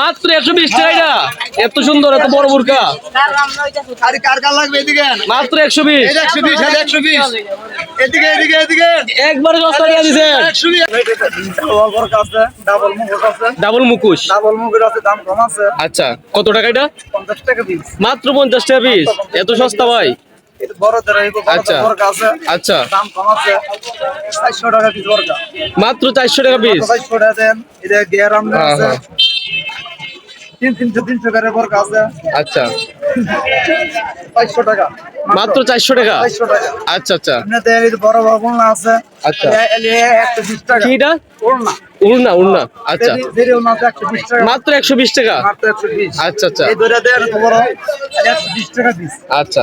মাত্র একশো বিশ টাকা এত সুন্দর এত বড় বুরকা। আরে কার কার লাগবে এদিকে? মাত্র একশো বিশ। একশো বিশ খালি একশো বিশ। এদিকে এদিকে এদিকে। একবারে সস্তা দিয়ে দিছেন একশো বিশ। আছে ডাবল মুখ ডাবল মুকুশ। আছে দাম কম আছে। আচ্ছা কত টাকা এটা? পঞ্চাশ টাকা পিস মাত্র পঞ্চাশ টাকা পিস এত সস্তা ভাই। আচ্ছা। বড় আছে। আচ্ছা। টাকা মাত্র 400 টাকা পিস টাকা আচ্ছা। মাত্র বড় একশো বিশ টাকা। আচ্ছা। আচ্ছা।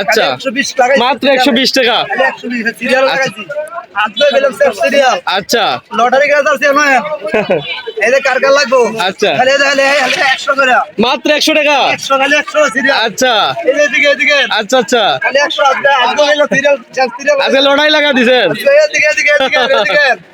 আচ্ছা মাত্র একশো বিশ টাকা। আচ্ছা।, আচ্ছা। লটারি আচ্ছা। মাত্র একশো টাকা? আচ্ছা।, আচ্ছা। আচ্ছা আচ্ছা। আজকে লড়াই লাগা দিছেন।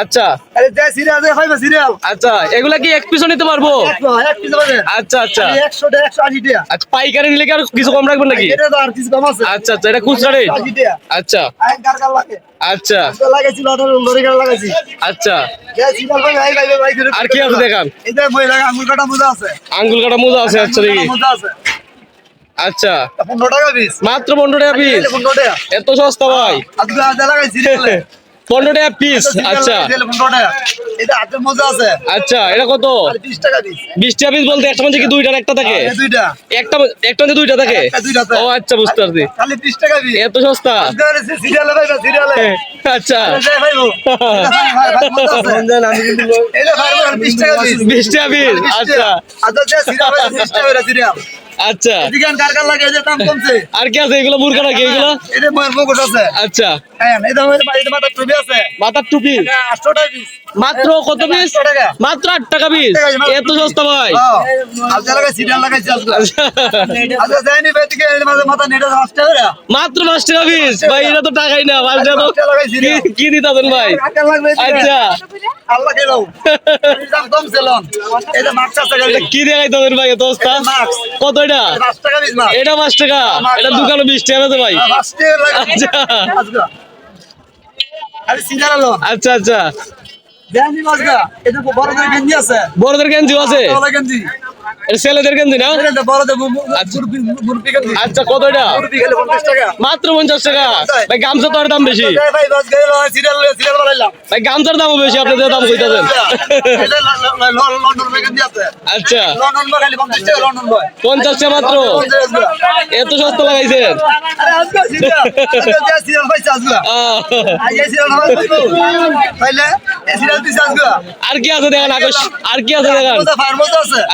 আচ্ছা। আচ্ছা এগুলা কি এক পিছু নিতে পারব? আচ্ছা, আচ্ছা।, আচ্ছা পাইকারি নিলে আর কিছু কম রাখবেন নাকি? আচ্ছা আচ্ছা এটা খুচরা রেট? আচ্ছা। আচ্ছা। আচ্ছা। আর কি আছে দেখান? আঙ্গুল কাটা মোজা আছে। আঙ্গুল কাটা মোজা আছে আচ্ছা আচ্ছা। পনেরো টাকা পিস মাত্র পনেরো টাকা পিস পনেরো টাকা। এত সস্তা ভাই। পনেরো টাকা পিস আচ্ছা আচ্ছা।, আচ্ছা। এটা কত? বিশ টাকা পিস বলতে একটা মাঝে কি দুইটা একটা থাকে? একটা একটা মাঝে দুইটা থাকে? ও আচ্ছা বুঝতে পারছি। এত সস্তা? হ্যাঁ, আচ্ছা। বিশ টাকা পিস আচ্ছা। আচ্ছা। ভাই এদিকে কার কার লাগে? এই যে দাম কমছে। আর কি আছে? এগুলো বুরকা নাকি? এগুলো? এই যে ময়ের মুকুট আছে। আচ্ছা। হ্যাঁ এই মাথার টুপি আছে। মাথার টুপি? এটা আটশো টাকা পিস মাত্র কত পিস টাকা। মাত্র আট টাকা পিস এত সস্তা ভাই? আজকে লাগাই সিরিয়াল লাগাইছি আজকে। আচ্ছা। যাইনি ভাই থেকে মাঝে মাথা নেটে পাঁচ টাকা মাত্র পাঁচ টাকা পিস ভাই এটা তো টাকাই না তো। কি- দিতেছেন ভাই। আচ্ছা। কি দেখাই তোদের কত এটা? টাকা এটা দোকানে তো ভাই। আচ্ছা। আচ্ছা, আচ্ছা। বড়দের গেঞ্জি আছে। ছেলেদের গেঞ্জি না? আচ্ছা।, আচ্ছা। কত মাত্র পঞ্চাশ টাকা। ভাই গামছা তো দাম বেশি। ভাই গামছার দামও বেশি আপনাদের দাম কইতাছেন। আচ্ছা। পঞ্চাশ মাত্র? এত সস্তা লাগাইছেন। আহ। আর কি আছে দেখেন আর কি আছে দেখেন?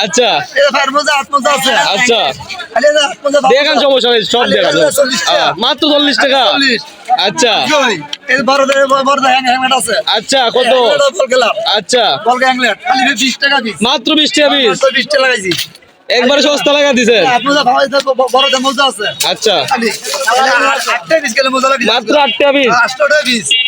আচ্ছা।, আচ্ছা। সমস্যা নেই সব মাত্র চল্লিশ টাকা? আচ্ছা। আচ্ছা কত? আচ্ছা। মাত্র বিশ টাকা বিশ টাকা একবারে সস্তা লাগা দিছে। আচ্ছা। মাত্র আটটা বিশ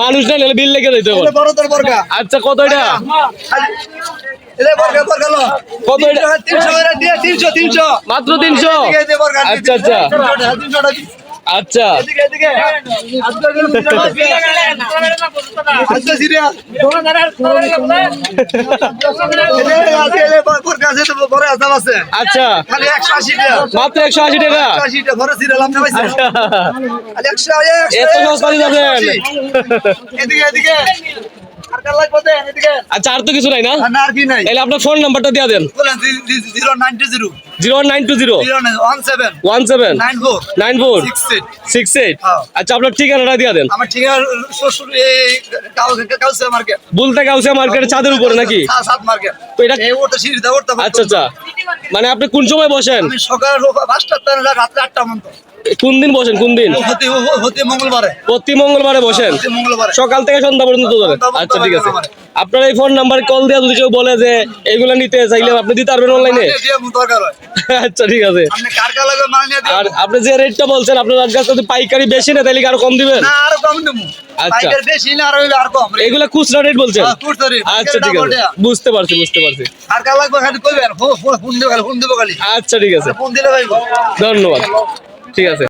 মানুষ না নিলে বিল লেগে যাইতে। আচ্ছা কত এটা। মাত্র তিনশো? আচ্ছা আচ্ছা। তিনশোটা, তিনশোটা। আচ্ছা। আচ্ছা। মাত্র একশো আশি টাকা একশো, এত সস্তা দিয়ে এদিকে, এদিকে। আচ্ছা আর তো কিছু নাই না? আর কি নাই? তাহলে আপনার ফোন নাম্বারটা দিয়ে দেন। বলেন, জি- জি- zero nine two zero, zero nine two zero zero one seven nine four six eight. Six eight. আচ্ছা আপনার ঠিকানাটা দিয়ে দেন। আমার ঠিকানা মার্কেট বুলতা ছাদের উপরে নাকি? মার্কেট তো এটা আচ্ছা আচ্ছা। মানে আপনি কোন সময় বসেন? সকাল পাঁচটার রাত্রে আটটা পর্যন্ত। কোন দিন বসেন কোন দিন? প্রতি মঙ্গলবারে বসেন? সকাল থেকে সন্ধ্যা পর্যন্ত ধরেন। আচ্ছা ঠিক আছে। আপনার এই ফোন নাম্বার কল দিয়ে যদি কেউ বলে যে এইগুলো নিতে চাইলে আপনি দিতে পারবেন অনলাইনে আচ্ছা ঠিক আছে। আর আপনি যে রেটটা বলছেন আপনার কাছে যদি পাইকারি বেশি না তাহলে আরও কম দিবেন? আরও কম আচ্ছা। এগুলা খুচরা রেট বলছেন? হ্যাঁ। আচ্ছা ঠিক আছে। বুঝতে পারছি বুঝতে পারছি। আচ্ছা ঠিক আছে। ধন্যবাদ। ঠিক আছে